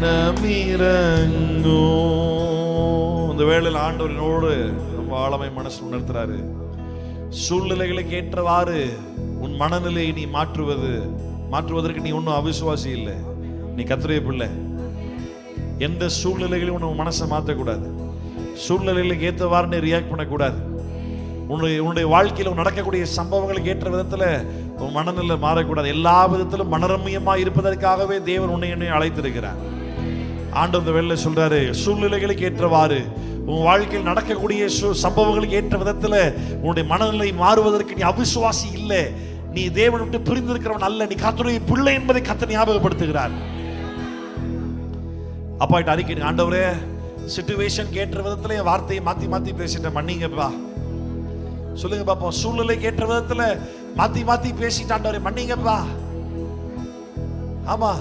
மனமிரங்கும் இந்த வேளையில் ஆண்டவரினோடு ரொம்ப ஆழமை மனசு உணர்த்துறாரு. சூழ்நிலைகளுக்கு ஏற்றவாறு உன் மனநிலையை நீ மாற்றுவது மாற்றுவதற்கு நீ ஒன்றும் அவிசுவாசி இல்லை. நீ கத்துடைய பிள்ளை. எந்த சூழ்நிலைகளையும் உன் மனசை மாற்றக்கூடாது. சூழ்நிலைகளுக்கு ஏற்றவாறு நீ ரியாக்ட் பண்ணக்கூடாது. உன்னுடைய உன்னுடைய வாழ்க்கையில் நடக்கக்கூடிய சம்பவங்களுக்கு ஏற்ற விதத்தில் உன் மனநிலை மாறக்கூடாது. எல்லா விதத்திலும் மனரம்யமாக இருப்பதற்காகவே தேவன் உன்னை என்னை அழைத்திருக்கிறார். ஆண்டவர் வெளில சொல்றாரு சூழ்நிலைகளுக்கு ஏற்றவாறு உன் வாழ்க்கையில் நடக்கக்கூடிய சு- சம்பவங்களுக்கு ஏற்ற விதத்தில் உன்னுடைய மனநிலை மாறுவதற்கு நீ அவிசுவாசி இல்லை. நீ தேவன் விட்டு பிரிந்திருக்கிறவன் அல்ல. நீ கர்த்தருடைய பிள்ளை என்பதை கத்த ஞாபகப்படுத்துகிறார். அப்பாட்ட அறிக்கை ஆண்டவரே சிச்சுவேஷன் கேட்ட விதத்துல என் வார்த்தையை மாத்தி மாத்தி பேசிட்டேன். மன்னிங்கப்பா. சொல்லுங்க பாப்போம் சூழ்நிலைக்கு ஏற்ற விதத்துல மாத்தி மாத்தி பேசிட்டாண்டவரே மன்னிங்கப்பா. ஆமா.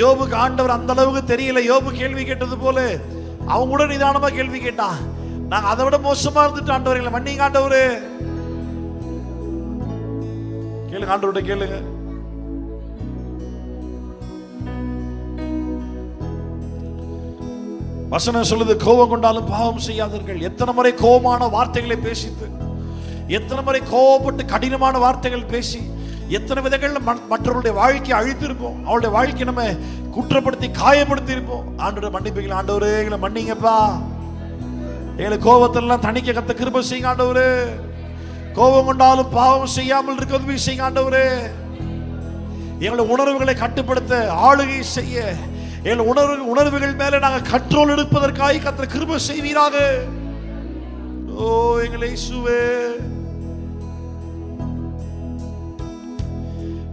யோபுக்கு ஆண்டவர் அந்த அளவுக்கு தெரியல. யோபு கேள்வி கேட்டது போல அவன் கூட நிதானமா கேள்வி கேட்டான். நான் அதை விட மோசமா இருந்துட்டு ஆண்டவர்களை மன்னிங்க ஆண்டவரு. கேளுங்க ஆண்டவர்கிட்ட கேளுங்க. வசனம் சொல்லுது கோபம் கொண்டாலும் பாவம் செய்யாதீர்கள். எத்தனை முறை கோபமான வார்த்தைகளை பேசித்து எத்தனை முறை கோபப்பட்டு கடினமான வார்த்தைகள் பேசி எத்தனை விதங்களில் மற்றவருடைய வாழ்க்கையை அழித்திருப்போம். அவளுடைய வாழ்க்கையை நம்ம குற்றப்படுத்தி காயப்படுத்தி இருப்போம் ஆண்டோட மன்னிப்புகள் ஆண்டவரே எங்களை மன்னிங்கப்பா. எங்களை கோபத்தெல்லாம் தணிக்க கத்த கிருப செய்யுங்க ஆண்டவரு. கோபம் கொண்டாலும் பாவம் செய்யாமல் இருக்க உதவி செய்யுங்க ஆண்டவரு. எங்களை உணர்வுகளை கட்டுப்படுத்த ஆளுகை செய்ய எங்கள் உணர்வு உணர்வுகள் மேலே நாங்கள் கண்ட்ரோல் எடுப்பதற்காக கத்திர கிருப செய்வீராக. ஓ எங்களை சுவே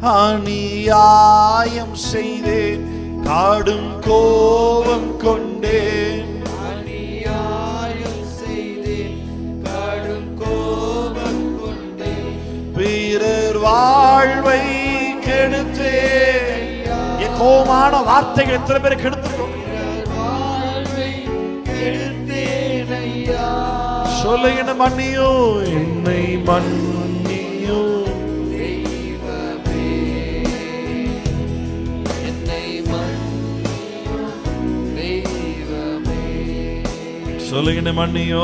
அநியாயம் செய்தேன் காடும் கோபம் கொண்டேன். அநியாயம் செய்தேன் கடும் கோபம் கொண்டேன். பிறர் வாழ்வை கெடுத்தேன். என் கோபமான வார்த்தைகள் எத்தனை பேரை கெடுத்துருக்கோம் சொல்லுகிற மன்னியோ என்னை மன்னியோ சொல்லுகின்ற மண்ணியோ.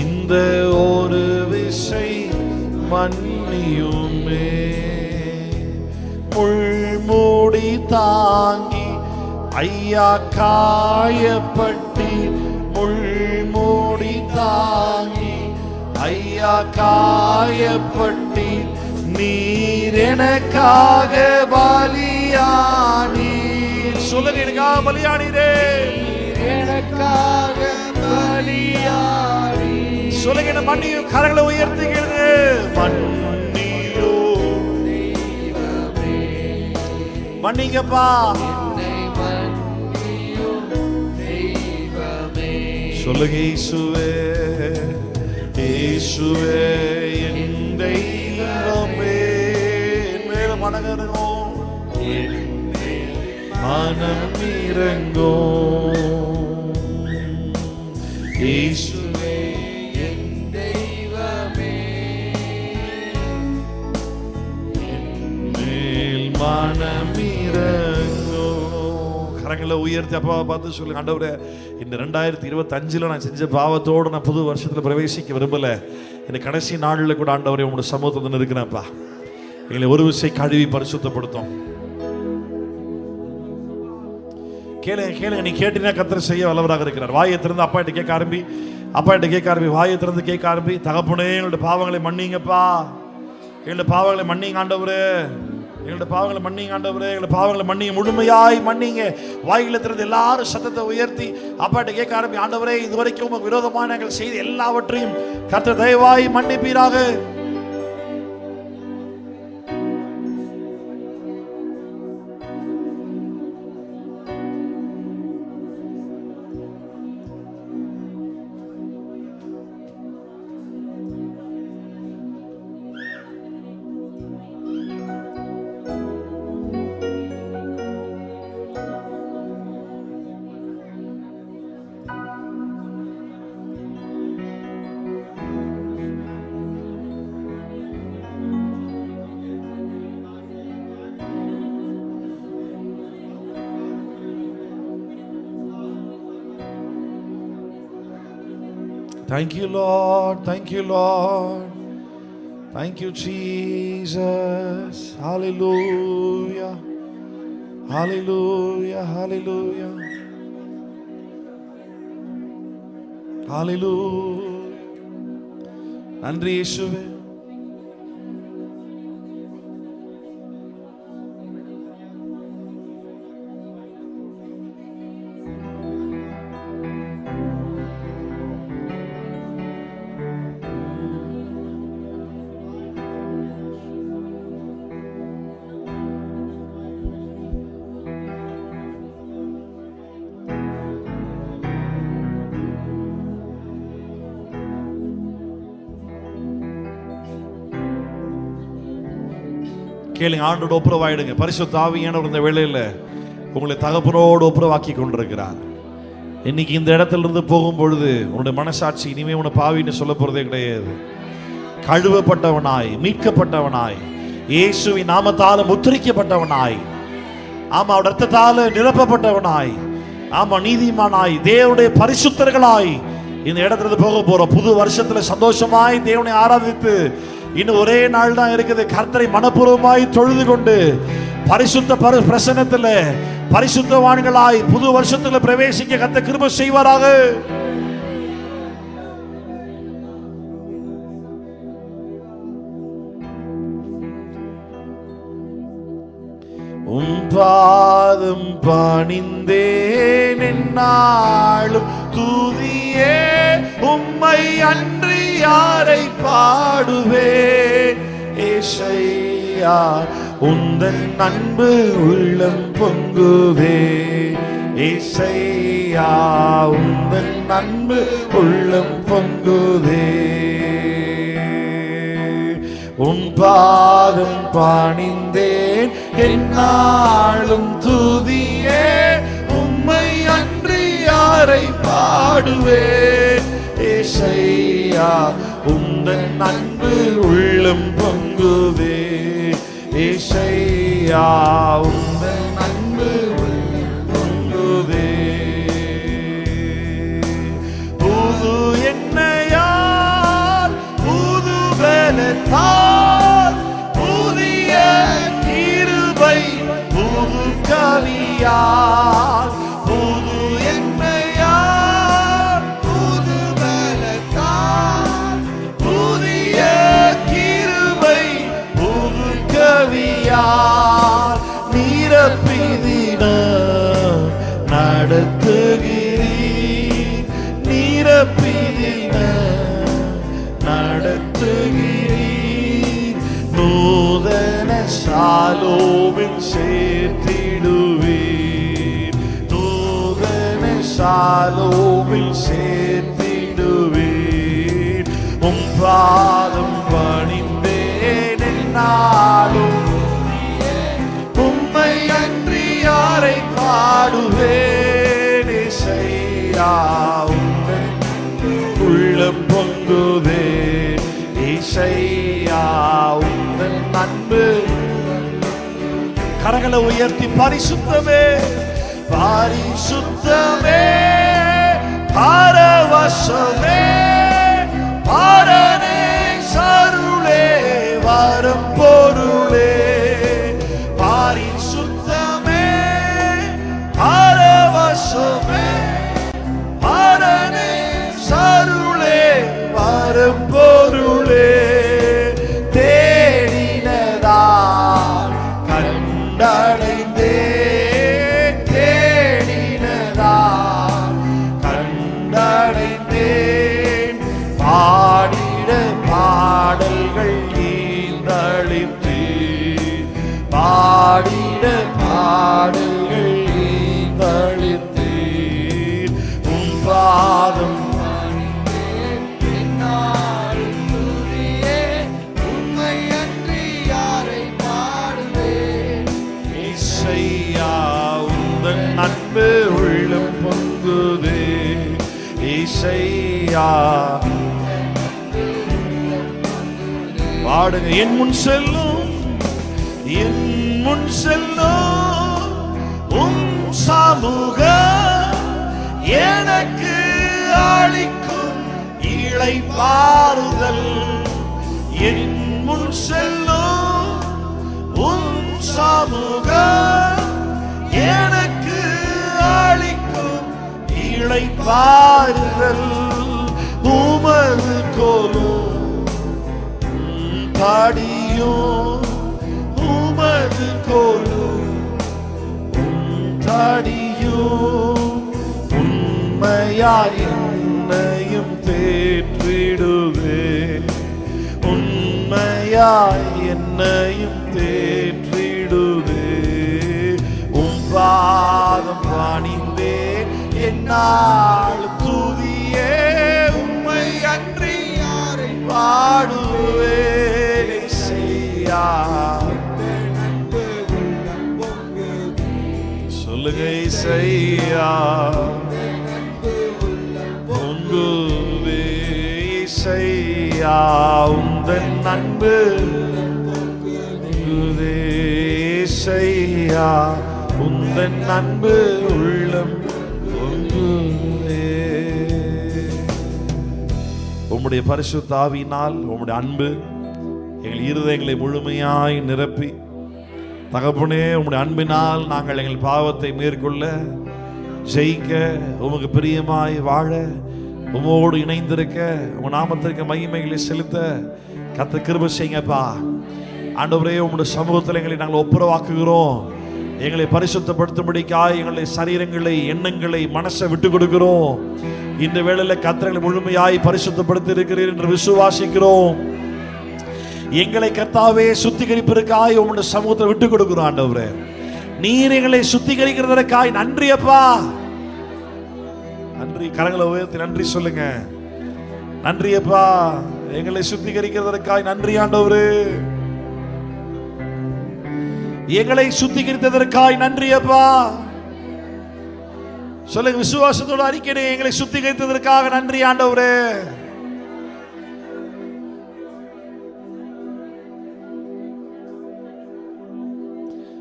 இந்த ஒரு விசை மன்னியுமே முள்மூடி தாங்கி ஐயா காயப்பட்டி முள்மூடி தாங்கி ஐயா காயப்பட்டி நீர் எனக்காக பலியானி சொல்லுங்க எனக்காக பலியானீரே எனக்காக பலியாடி சொல்லுங்க என்ன மன்னியும் கரங்களை உயர்த்துகிறது மன்னியோ மன்னிங்கப்பா. சொல்லுங்க இயேசுவே இயேசுவே என் தெய்வமே. மேல மனகரங்கும் மனம் இறங்கோ என் தெய்வமே. மேல் மனம் கரங்களை உயர்த்தி அப்பாவை பார்த்து சொல்லுங்க ஆண்டவரே இந்த ரெண்டாயிரத்தி இருபத்தஞ்சில் நான் செஞ்ச பாவத்தோடு நான் புது வருஷத்தில் பிரவேசிக்க விரும்பல. இந்த கடைசி நாளில் கூட ஆண்டவரே உங்களோட சமூகத்தில் இருக்கிறேன்ப்பா எங்களை ஒரு விசை கழுவி பரிசுத்தப்படுத்தும். கேளுங்க கேளுங்க. நீ கேட்டீங்கன்னா கத்திர செய்ய வல்லவராக இருக்கிறார். வாயை திறந்து அப்பா கிட்ட கேட்க ஆரம்பி. அப்பா கிட்ட கேட்க ஆரம்பி. வாயை திறந்து கேட்க ஆரம்பி. தகப்புனே எங்களோட பாவங்களை மன்னிங்கப்பா. எங்களோட பாவங்களை மன்னிங்க ஆண்டவரு. எங்களோட பாவங்களை மன்னிங்க ஆண்டவரே. எங்களோட பாவங்களை மன்னிங்க. முழுமையாய் மன்னிங்க. வாயில திறந்து எல்லாரும் சத்தத்தை உயர்த்தி அப்பா கிட்ட கேட்க ஆரம்பி. ஆண்டவரே இதுவரைக்கும் உமக்கு விரோதமான எங்கள் செய்த எல்லாவற்றையும் கர்த்தர் தயவாய் மன்னிப்பீராக. Thank you, Lord. Thank you, Lord. Thank you, Jesus. Hallelujah. Hallelujah. Hallelujah. Hallelujah. நன்றி இயேசுவே கேளுங்க ஆண்டோட ஒப்புரவாயிடுங்க. பரிசு ஆவியானவர் இந்த வேளையில உங்களை தகப்பனோடு ஒப்புரவாக்கி கொண்டிருக்கிறார். இன்னைக்கு இந்த இடத்துல இருந்து போகும் பொழுது உன்னுடைய மனசாட்சி இனிமே உன்னை பாவின்னு சொல்ல போறதே கிடையாது. கழுவப்பட்டவனாய் மீட்கப்பட்டவனாய் இயேசுவின் நாமத்தால முத்திரிக்கப்பட்டவனாய் ஆமா அவருடைய ரத்தத்தால நிரப்பப்பட்டவனாய் ஆமா நீதிமானாய் தேவனுடைய பரிசுத்தர்களாய் இந்த இடத்துல இருந்து போக போறோம். புது வருஷத்துல சந்தோஷமாய் தேவனை ஆராதித்து இன்னும் ஒரே நாள் தான் இருக்குது. கர்த்தரை மனப்பூர்வமாய் தொழுது கொண்டு பரிசுத்த பரி பிரசனத்தில் பரிசுத்தவான்களாய் புது வருஷத்துல பிரவேசிக்க கத்த கிருப செய்வாராக. உன் பாதம் பணிந்தேன் என்னாலும் துதியே உம்மை அன்றி யார் பாடுவே ஏசையா உந்தன் அன்பு உள்ளம் பொங்குவே ஏசையா உந்தன் அன்பு உள்ளம் பொங்குவே உன் பாதம் பாணிந்தேன் என்னாலும் துதியே. உம்மை அன்றி யாரை பாடுவேன்? ஐயா உந்தன் அன்பு உள்ளம் பொங்குவே. ஏஷையா உந்தன் அன்பு உள்ளம் பொங்குவே. புது என்னையார் புது பலத்தால் புதிய கிருபை புது கவியார் சாலோவில் சேர்த்திடுவேன் உம் பாதம் பணிந்தேன் நாளும் உம்மை அன்றி யாரை பாடுவேன் இசையா உங்கள் உள்ளம் பொங்குதே இசையா உங்கள் அன்பு கரங்களை உயர்த்தி பரிசுத்தமே பரிசுத்தமே பரவசமே கண்டடைந்தேன் பாடிட பாடல்கள் ஈந்தளித்தேன் பாடிட பாடல்கள் செய்யா. பாடுங்க என் முன் செல்லும் என் முன் செல்லும் உன் சமூக எனக்கு அளிக்கும் பாருதல் என் முன் செல்லும் உன் சமூக எனக்கு இளைப்பாறுதல் உமது கோலும் தாடியும் உமது கோலும் தாடியும் உண்மையார் என்னையும் தேற்றிடுவே. உண்மையாய் என்னையும் தேற்றிடுவே. உம் பாதம் பாணி என்னால் துதியே உம்மை அன்றி யாரை பாடுவே செய்யா சொல்லுகை செய்யா பொங்குவே இசையா உந்தன் அன்பு. பொங்குதே உந்தன் அன்பு. உம்முடைய பரிசு தாவினால் உம்முடைய அன்பு எங்கள் இருதயங்களை முழுமையாய் நிரப்பி தகப்பனே உம்முடைய அன்பினால் நாங்கள் எங்கள் பாவத்தை மேற்கொள்ள ஜெயிக்க உமக்கு பிரியமாய் வாழ உமோடு இணைந்திருக்க உங்க நாமத்திற்கு மகிமைகளை செலுத்த கத்த கிருப செய்யுங்கப்பா. ஆண்டவரே உங்களுடைய சமூகத்தில் எங்களை நாங்கள் ஒப்புரவாக்குகிறோம். எங்களை பரிசுத்தப்படுத்தும்படிக்காய் எங்களுடைய சரீரங்களை எண்ணங்களை மனசை விட்டு கொடுக்கிறோம். இந்த வேளையில கத்திரங்களை முழுமையாய் பரிசுத்தப்படுத்தி இருக்கிறீர் என்று விசுவாசிக்கிறோம். எங்களை கர்த்தாவே சுத்திகரிப்பதற்காய் உங்களுடைய சமூகத்தை விட்டு கொடுக்கிறோம் ஆண்டவரே. நீர் எங்களை சுத்திகரிக்கிறதற்காய் நன்றி அப்பா. நன்றி கரங்களை உயர்த்தி நன்றி சொல்லுங்க. நன்றி அப்பா. எங்களை சுத்திகரிக்கிறதற்காய் நன்றி ஆண்டவரு. எங்களை சுத்திகரித்ததற்காய் நன்றி அப்பா. சொல்லுங்க விசுவாசத்தோட அறிக்கையை எங்களை சுத்திகரித்ததற்காக நன்றி ஆண்டவரே.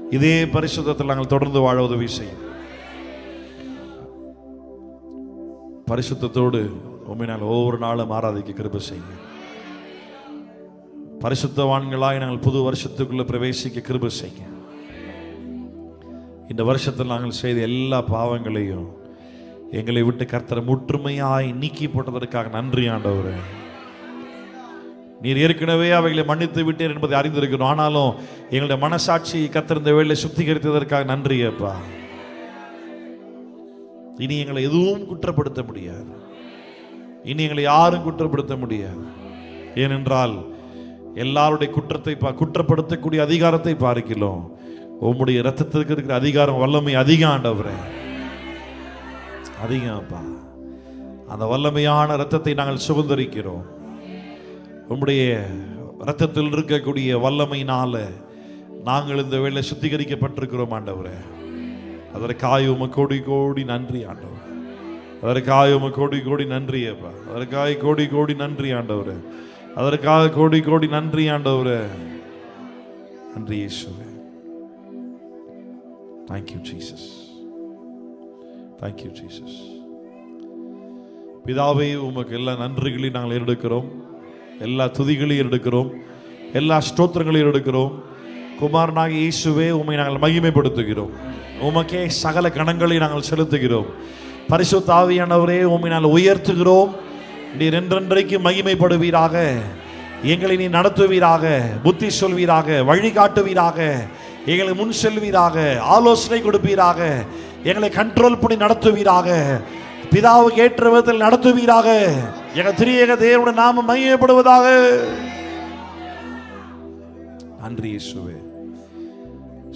இதே பரிசுத்தத்தில் நாங்கள் தொடர்ந்து வாழ உதவி செய்யும். பரிசுத்தத்தோடு உண்மை ஒவ்வொரு நாளும் ஆராதிக்க கிருப செய்யும் பரிசுத்தவான்களாய் நாங்கள் புது வருஷத்துக்குள்ள பிரவேசிக்க கிருப செய்யும் இந்த வருஷத்தில் நாங்கள் செய்த எல்லா பாவங்களையும் எங்களை விட்டு கர்த்தரை முற்றுமையாய் நீக்கி போட்டதற்காக நன்றி ஆண்டவர். நீர் ஏற்கனவே அவைகளை மன்னித்து விட்டீர் என்பதை அறிந்திருக்கிறோம். ஆனாலும் எங்களுடைய மனசாட்சி கத்திருந்த வேலை சுத்திகரித்ததற்காக நன்றி அப்பா. இனி எங்களை எதுவும் குற்றப்படுத்த முடியாது. இனி எங்களை யாரும் குற்றப்படுத்த முடியாது. ஏனென்றால் எல்லாருடைய குற்றத்தை பா- குற்றப்படுத்தக்கூடிய அதிகாரத்தை பார்க்கிறோம். உம்முடைய ரத்தத்திற்கு இருக்கிற அதிகாரம் வல்லமை அதிகம் ஆண்டவரே அதிகம்ப்பா. அந்த வல்லமையான ரத்தத்தை நாங்கள் சுதந்திரிக்கிறோம் உம்முடைய ரத்தத்தில் இருக்கக்கூடிய வல்லமையினால நாங்கள் இந்த வேலை சுத்திகரிக்கப்பட்டிருக்கிறோம் ஆண்டவரே. அதற்காக உம கோடி கோடி நன்றி ஆண்டவர். அதற்காக உம கோடி கோடி நன்றி அப்பா. அதற்காக கோடி கோடி நன்றி ஆண்டவர். அதற்காக கோடி கோடி நன்றி ஆண்டவர். நன்றி இயேசுவே. தேங்க்யூ ஜீசஸ் தேங்க்யூ ஜீசஸ் பிதாவை உமக்கு எல்லா நன்றிகளையும் நாங்கள் எடுக்கிறோம் எல்லா துதிகளையும் எடுக்கிறோம் எல்லா ஸ்தோத்திரங்களையும் எடுக்கிறோம் குமாரனாக இயேசுவே உம்மை நாங்கள் மகிமைப்படுத்துகிறோம். உமக்கே சகல கணங்களை நாங்கள் செலுத்துகிறோம். பரிசு தாவியானவரே உண்மை நாங்கள் உயர்த்துகிறோம். நீர் என்றென்றைக்கு மகிமைப்படுவீராக. எங்களை நீ நடத்துவீராக. புத்தி சொல்வீராக. வழிகாட்டுவீராக. எங்களை முன் செல்வீராக ஆலோசனை கொடுப்பீராக எங்களை கண்ட்ரோல் பண்ணி நடத்துவீராக பிதாவுக்கு ஏற்ற விதத்தில் நடத்துவீராக. எங்க திரியேக தேவனுடைய நாம மையப்படுவதாக நன்றி இயேசுவே.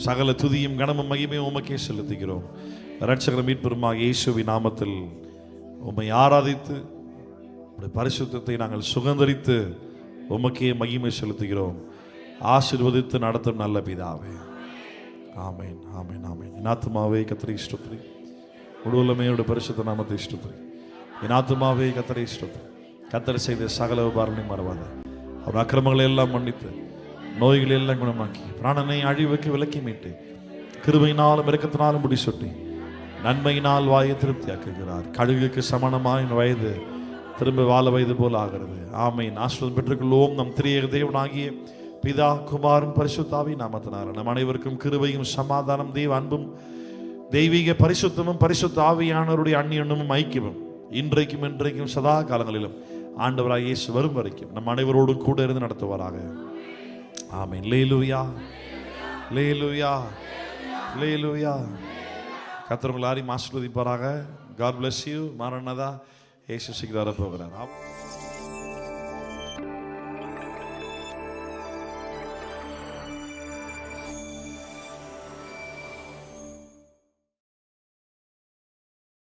சகல துதியும் கனமும் மகிமையும் உமக்கே செலுத்துகிறோம். ரட்சகர மீட்பெருமாக இயேசுவி நாமத்தில் உம்மை ஆராதித்து உம்முடைய பரிசுத்தத்தை நாங்கள் சுகந்தரித்து உமக்கே மகிமை செலுத்துகிறோம். ஆசிர்வதித்து நடத்தும் நல்ல பிதாவே. ஆமேன் ஆமேன் ஆமேன். என் ஆத்துமாவே கத்திரை ஸ்துத்ரி. முழுவலமையோட பரிசுத்த நாமத்தை ஸ்துத்ரி. என் ஆத்துமாவே கத்தரை ஸ்துத்ரி. கத்தரை செய்த சகல உபாரணை மறவாத. அவர் அக்கிரமங்களை எல்லாம் மன்னித்து நோய்களை எல்லாம் குணமாக்கி பிராணனை அழிவுக்கு விலக்கி மீட்டு கிருபையினாலும் இறக்கத்தினாலும் முடி சொட்டி நன்மையினால் வாயை திருப்தியாக்குகிறார். கழுகுக்கு சமணமாய் வயது திரும்ப வாழ வயது போல ஆகிறது. ஆமை ஆசிர்வாதம் பெற்றுக்கொள்வோம். நம் திரியக தேவனாகிய பிதா குமாரும் பரிசுத்தாவி நாமத்தினார். நம் அனைவருக்கும் கிருபையும் சமாதானம் தெய்வ அன்பும் தெய்வீக பரிசுத்தமும் பரிசுத்த ஆவியானவருடைய அந்நியனும் ஐக்கியமும் இன்றைக்கும் இன்றைக்கும் சதா காலங்களிலும் ஆண்டவராக இயேசு வரும் வரைக்கும் நம் அனைவரோடும் கூட இருந்து நடத்துவாராக. ஆமென். லேலுயா. லேலுயா. லேலுயா. கத்திரவங்க எல்லாரையும் ஆசீர்வதிப்பாராக. காட் பிளஸ் யூ மாரணதா இயேசு சீக்கிரம் வரப்போகிறார்.